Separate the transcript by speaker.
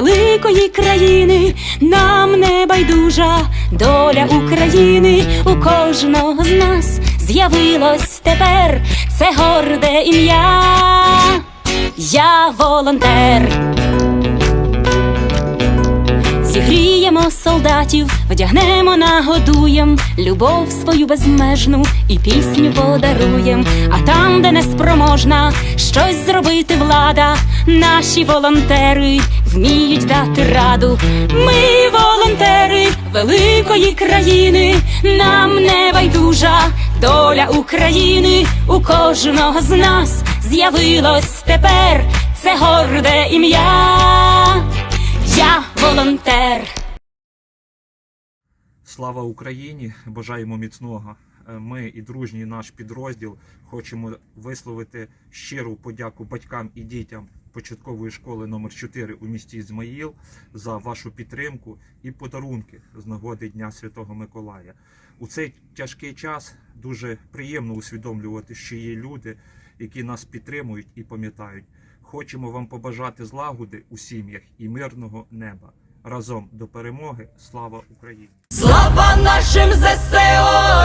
Speaker 1: великої країни, нам не байдужа доля України у кожного з нас з'явилось тепер це горде ім'я. Я волонтер. Зігріємо солдатів, вдягнемо, нагодуєм, любов свою безмежну і пісню подаруєм. А там, де неспроможна щось зробити влада, наші волонтери вміють дати раду. Ми волонтери великої країни, нам не байдужа доля України у кожного з нас з'явилось тепер це горде ім'я. Я волонтер.
Speaker 2: Слава Україні! Бажаємо міцного. Е, Ми і дружній наш підрозділ хочемо висловити щиру подяку батькам і дітям початкової школи номер 4 у місті Ізмаїл за вашу підтримку і подарунки з нагоди Дня Святого Миколая. У цей тяжкий час дуже приємно усвідомлювати, що є люди, які нас підтримують і пам'ятають. Хочемо вам побажати злагоди у сім'ях і мирного неба. Разом до перемоги. Слава Україні!
Speaker 3: Слава нашим ЗСО